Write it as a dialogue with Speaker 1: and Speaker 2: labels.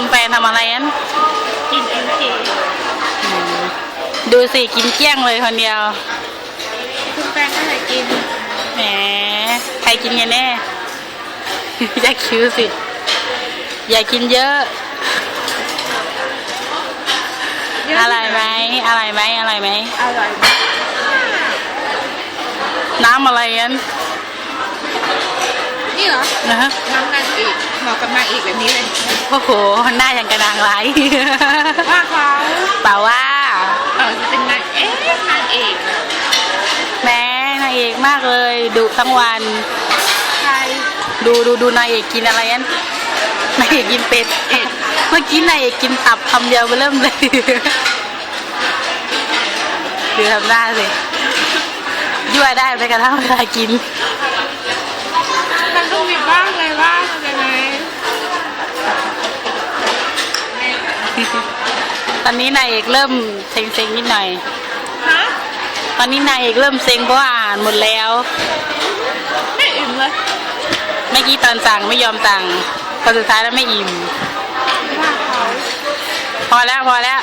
Speaker 1: คุณแฟนทำอะไรอัน
Speaker 2: กินเอ็มเค
Speaker 1: ดูสิกินเกลี้ยงเลยคนเดียว
Speaker 2: คุณแฟนก็เลยกิน
Speaker 1: แหม ใครกินกันแน่ อย่าคิ้วสิ อย่ากินเยอะ อะไรไหม อะไรไหม อะไรไหม
Speaker 2: อร่อยมาก
Speaker 1: น้ำอะไรอัน
Speaker 2: นี่เหรอ
Speaker 1: นะฮะ
Speaker 2: น้ำนางเอกเหมาะกับนางเอกแบบนี้เลย
Speaker 1: โอ้โหหน้าอย่างกระดางไร
Speaker 2: ว่าเขา
Speaker 1: เปล่าว่า
Speaker 2: เออเป็นนางเอ๊ะนางเอก
Speaker 1: แม่นางเอกมากเลยดุทั้งวัน
Speaker 2: ใคร
Speaker 1: ดูดูดูนายเอกกินอะไรอันนายเอกกินเป็ด
Speaker 2: เป็ด
Speaker 1: เมื่อกี้นายเอกกินตับคำเดียวไปเริ่มเลยดูทำหน้าสิยั่วได้ไปกระทั่งเวลากิน
Speaker 2: มัน ตอ
Speaker 1: นนี้นายเอกเริ่มเซ็งๆนิดหน่อย
Speaker 2: ฮะ
Speaker 1: ตอนนี้นายเอกเริ่มเซ็งเพราะว่าอ่านหมดแล้ว
Speaker 2: ไม่อิ่มเลย
Speaker 1: เมื่อกี้ตอนสั่งไม่ยอมสั่งพอสุดท้ายแล้วไม่อิ่ม
Speaker 2: ว่าเขา
Speaker 1: พอแล้วพอแล้ว